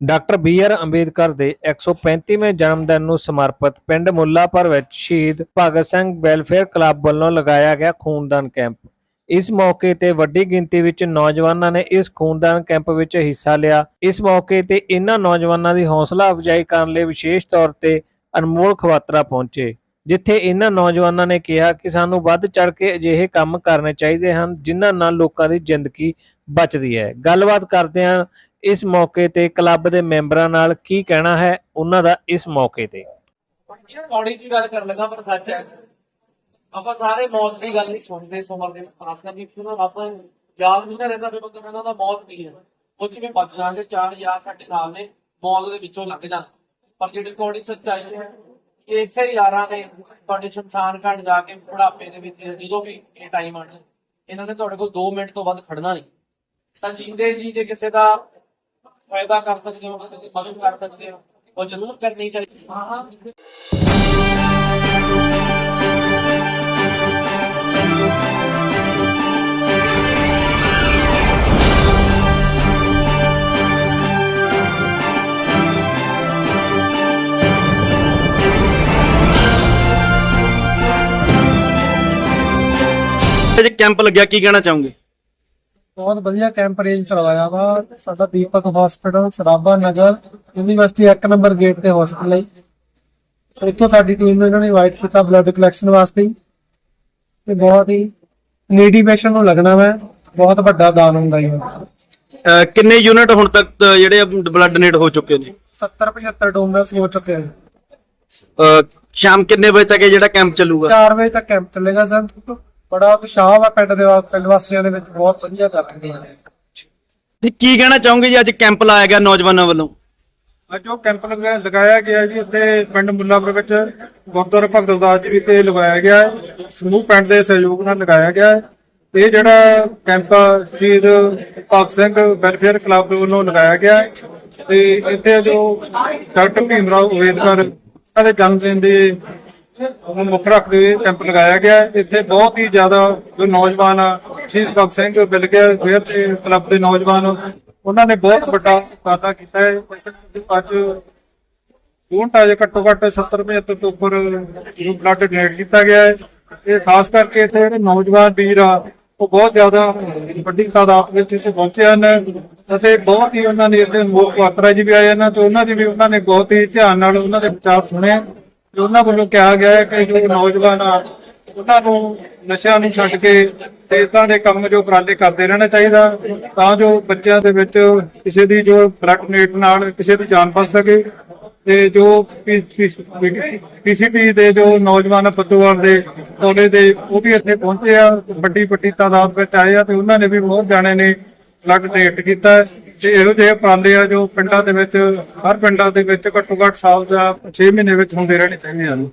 Doctor B R Ambedkar ਦੇ 135ਵੇਂ ਜਨਮ ਦਿਨ ਨੂੰ ਸਮਰਪਿਤ ਪਿੰਡ ਮੁੱਲਾਪੁਰ ਵਿੱਚ ਸ਼ਹੀਦ ਭਗਤ ਸਿੰਘ ਵੈਲਫੇਅਰ ਕਲੱਬ ਵੱਲੋਂ ਲਗਾਇਆ ਗਿਆ ਖੂਨਦਾਨ ਕੈਂਪ। ਇਸ ਮੌਕੇ ਤੇ ਵੱਡੀ ਗਿਣਤੀ ਵਿੱਚ ਨੌਜਵਾਨਾਂ ਨੇ ਇਸ ਖੂਨਦਾਨ ਕੈਂਪ ਵਿੱਚ ਹਿੱਸਾ ਲਿਆ। ਇਸ ਮੌਕੇ ਤੇ ਇਹਨਾਂ ਨੌਜਵਾਨਾਂ ਦੀ ਹੌਸਲਾ ਅਫਜ਼ਾਈ ਕਰਨ ਲਈ ਵਿਸ਼ੇਸ਼ ਤੌਰ ਤੇ ਅਨਮੋਲ ਖਵਾਤਰਾ ਪਹੁੰਚੇ, ਜਿੱਥੇ ਇਹਨਾਂ ਨੌਜਵਾਨਾਂ ਨੇ ਕਿਹਾ ਕਿ ਸਾਨੂੰ ਵੱਧ ਚੜ ਕੇ ਅਜਿਹੇ ਕੰਮ ਕਰਨੇ ਚਾਹੀਦੇ ਹਨ ਜਿਨ੍ਹਾਂ ਨਾਲ ਲੋਕਾਂ ਦੀ ਜ਼ਿੰਦਗੀ ਬਚਦੀ ਹੈ। ਗੱਲਬਾਤ ਕਰਦੇ ਹਾਂ ਇਸ ਮੌਕੇ ਤੇ ਕਲੱਬ ਦੇ ਮੈਂਬਰਾਂ ਨਾਲ ਕੀ ਕਹਿਣਾ ਹੈ, ਉਹਨਾਂ ਦਾ ਇਸ ਮੌਕੇ ਤੇ। ਕੌੜੀ ਦੀ ਗੱਲ ਕਰਨ ਲੱਗਾ ਪਰ ਸੱਚ ਹੈ। ਆਪਾਂ ਸਾਰੇ ਮੌਤ ਦੀ ਗੱਲ ਨਹੀਂ ਸੁਣਦੇ ਸੁਣਦੇ ਖਾਸ ਕਰਕੇ ਕਿਉਂ ਆਪਾਂ ਯਾਦ ਨਹੀਂ ਨਾ ਰਹਿੰਦਾ ਵੀ ਬੰਦਾ ਕਹਿੰਦਾ ਉਹਦਾ ਮੌਤ ਨਹੀਂ ਹੈ। ਉਹ ਚ ਬਚ ਜਾਣਗੇ ਚਾਰ ਯਾਰ ਸਾਡੇ ਨਾਲ ਨੇ ਮੌਤ ਦੇ ਵਿੱਚੋਂ ਲੰਘ ਜਾਣ ਪਰ ਜਿਹੜੀ ਕੌੜੀ ਸੱਚਾਈ ਹੈ, ਇਸੇ ਯਾਰਾਂ ਨੇ ਤੁਹਾਡੇ ਸ਼ਮਸ਼ਾਨ ਘਾਟ ਜਾ ਕੇ ਬੁਢਾਪੇ ਦੇ ਵਿੱਚ ਜਦੋਂ ਵੀ ਇਹ ਟਾਈਮ ਆਣਾ ਇਹਨਾਂ ਨੇ ਤੁਹਾਡੇ ਕੋਲ 2 ਮਿੰਟ ਤੋਂ ਵੱਧ ਖੜਨਾ ਨਹੀਂ। ਤਾਂ ਜਿੰਦੇ ਜੀ ਜੇ ਕਿਸੇ ਦਾ ਫਾਇਦਾ ਕਰ ਸਕਦੇ ਹੋ ਕਿਸੇ ਦੀ ਮਦਦ ਕਰ ਸਕਦੇ ਹੋ ਉਹ ਜ਼ਰੂਰ ਕਰਨੀ ਚਾਹੀਦੀ ਹਾਂ ਹਾਂ ਅੱਜ ਕੈਂਪ ਲੱਗਿਆ ਕੀ ਕਹਿਣਾ ਚਾਹੋਗੇ ਬਹੁਤ ਵਧੀਆ ਕੈਂਪ ਅਰੇਂਜ ਕਰਵਾਇਆ ਵਾ। ਸਾਡਾ ਦੀਪਕ ਹਸਪੀਟਲ ਸਰਾਭਾ ਨਗਰ ਯੂਨੀਵਰਸਿਟੀ ਇੱਕ ਨੰਬਰ ਗੇਟ ਤੇ ਹਸਪੀਟਲ ਹੈ ਇੱਥੋਂ ਸਾਡੀ ਟੀਮ ਨੂੰ ਇਹਨਾਂ ਨੇ ਇਨਵਾਈਟ ਕੀਤਾ ਬਲੱਡ ਕਲੈਕਸ਼ਨ ਵਾਸਤੇ। ਤੇ ਬਹੁਤ ਹੀ ਨੀਡੀ ਪੇਸ਼ੈਂਟ ਨੂੰ ਲੱਗਣਾ ਵਾ। ਬਹੁਤ ਵੱਡਾ ਦਾਨ ਹੁੰਦਾ ਹੈ ਅਹ ਕਿੰਨੇ ਯੂਨਿਟ ਹੁਣ ਤੱਕ ਅਹ ਜਿਹੜੇ ਬਲੱਡ ਡੋਨੇਟ ਹੋ ਚੁੱਕੇ ਨੇ? 70 75 ਡੋਨਰਸ ਹੋ ਚੁੱਕੇ ਹਨ ਅਹ ਸ਼ਾਮ ਕਿੰਨੇ ਵਜੇ ਤੱਕ ਇਹ ਜਿਹੜਾ ਕੈਂਪ ਚੱਲੂਗਾ? 4 ਵਜੇ ਤੱਕ ਕੈਂਪ ਚੱਲੇਗਾ ਸਰ। ਬੜਾ ਉਤਸ਼ਾਹ ਵਾ ਪਿੰਡ ਦੇ ਵਾ- ਪਿੰਡ ਵਾਸੀਆਂ ਦੇ ਵਿੱਚ ਬਹੁਤ ਵਧੀਆ ਕਰ ਰਹੇ ਨੇ ਤੇ ਕੀ ਕਹਿਣਾ ਚਾਹੋਗੇ ਜੀ ਅੱਜ ਕੈਂਪ ਲਾਇਆ ਗਿਆ ਨੌਜਵਾਨਾਂ ਵੱਲੋਂ? ਅੱਜ ਉਹ ਕੈਂਪ ਲਗਾ- ਲਗਾਇਆ ਗਿਆ ਜੀ ਇੱਥੇ ਪਿੰਡ ਮੁੱਲਾਪੁਰ ਵਿੱਚ ਗੁਰਦੁਆਰਾ ਭਗਤ ਰਵਿਦਾਸ ਜੀ ਵਿਖੇ ਲਗਾਇਆ ਗਿਆ ਹੈ। ਸਮੂਹ ਪਿੰਡ ਦੇ ਸਹਿਯੋਗ ਨਾਲ ਲਗਾਇਆ ਗਿਆ ਹੈ। ਇਹ ਜਿਹੜਾ ਕੈਂਪ ਸ਼ਹੀਦ ਭਗਤ ਸਿੰਘ ਵੈਲਫੇਅਰ ਕਲੱਬ ਵੱਲੋਂ ਲਗਾਇਆ ਗਿਆ ਹੈ। ਤੇ ਇੱਥੇ ਜੋ ਡਾਕਟਰ ਭੀਮ ਰਾਓ ਅੰਬੇਦਕਰ ਉਹਨਾਂ ਦੇ ਜਨਮ ਦਿਨ ਦੇ ਨੂੰ ਮੁੱਖ ਰੱਖਦੇ ਹੋਏ ਕੈਂਪ ਲਗਾਇਆ ਗਿਆ ਇੱਥੇ ਬਹੁਤ ਹੀ ਜ਼ਿਆਦਾ ਜੋ ਨੌਜਵਾਨ ਆ, ਸ਼ਹੀਦ ਭਗਤ ਸਿੰਘ ਵੈਲਫੇਅਰ ਫੇਅਰ ਤੇ ਕਲੱਬ ਦੇ ਨੌਜਵਾਨ, ਉਹਨਾਂ ਨੇ ਬਹੁਤ ਵੱਡਾ ਉਪਰਾਲਾ ਕੀਤਾ ਹੈ। ਅੱਜ ਹੁਣ ਜੇ ਘੱਟੋ ਘੱਟ 70 75 ਤੋਂ ਉੱਪਰ ਨੂੰ ਬਲੱਡ ਡੋਨੇਟ ਕੀਤਾ ਗਿਆ ਹੈ। ਇਹ ਖਾਸ ਕਰਕੇ ਇੱਥੇ ਜਿਹੜੇ ਨੌਜਵਾਨ ਵੀਰ ਆ, ਉਹ ਬਹੁਤ ਜ਼ਿਆਦਾ ਵੱਡੀ ਤਾਦਾਦ ਵਿੱਚ ਇੱਥੇ ਪਹੁੰਚੇ ਹਨ ਅਤੇ ਬਹੁਤ ਹੀ ਉਹਨਾਂ ਨੇ ਇੱਥੇ ਮੋਕ ਯਾਤਰਾ ਜੀ ਵੀ ਆਏ ਹਨ ਤੇ ਉਹਨਾਂ ਦੀ ਵੀ ਉਹਨਾਂ ਨੇ ਬਹੁਤ ਹੀ ਧਿਆਨ ਨਾਲ ਉਹਨਾਂ ਦੇ ਵਿਚਾਰ ਸੁਣੇ। ਤੇ ਉਹਨਾਂ ਵੱਲੋਂ ਕਿਹਾ ਗਿਆ ਹੈ ਕਿ ਜੋ ਨੌਜਵਾਨ ਆ, ਉਹਨਾਂ ਨੂੰ ਨਸ਼ਿਆਂ ਨੂੰ ਛੱਡ ਕੇ ਤੇ ਇਦਾਂ ਦੇ ਕੰਮ ਜੋ ਉਪਰਾਲੇ ਕਰਦੇ ਰਹਿਣਾ ਚਾਹੀਦਾ, ਤਾਂ ਜੋ ਬੱਚਿਆਂ ਦੇ ਵਿੱਚ ਕਿਸੇ ਦੀ ਜੋ ਬਲੱਡ ਡੋਨੇਟ ਨਾਲ ਕਿਸੇ ਦੀ ਜਾਨ ਬਚ ਸਕੇ ਤੇ ਜੋ ਪੀਸੀਪੀ ਦੇ ਜੋ ਨੌਜਵਾਨ ਪੱਤੂਵਾਲ ਦੇ ਕੋਲੇ ਦੇ, ਉਹ ਵੀ ਇੱਥੇ ਪਹੁੰਚੇ ਆ ਵੱਡੀ ਵੱਡੀ ਤਾਦਾਦ ਵਿੱਚ ਆਏ ਆ ਤੇ ਉਹਨਾਂ ਨੇ ਵੀ ਬਹੁਤ ਜਾਣੇ ਨੇ ਬਲੱਡ ਡੋਨੇਟ ਕੀਤਾ। ਤੇ ਇਹੋ ਜਿਹੇ ਉਪਰਾਲੇ ਆ ਜੋ ਪਿੰਡਾਂ ਦੇ ਵਿੱਚ, ਹਰ ਪਿੰਡਾਂ ਦੇ ਵਿੱਚ ਘੱਟੋ ਘੱਟ ਸਾਲ ਦਾ 6 ਮਹੀਨੇ ਵਿੱਚ ਹੁੰਦੇ ਰਹਿਣੇ ਚਾਹੀਦੇ ਹਨ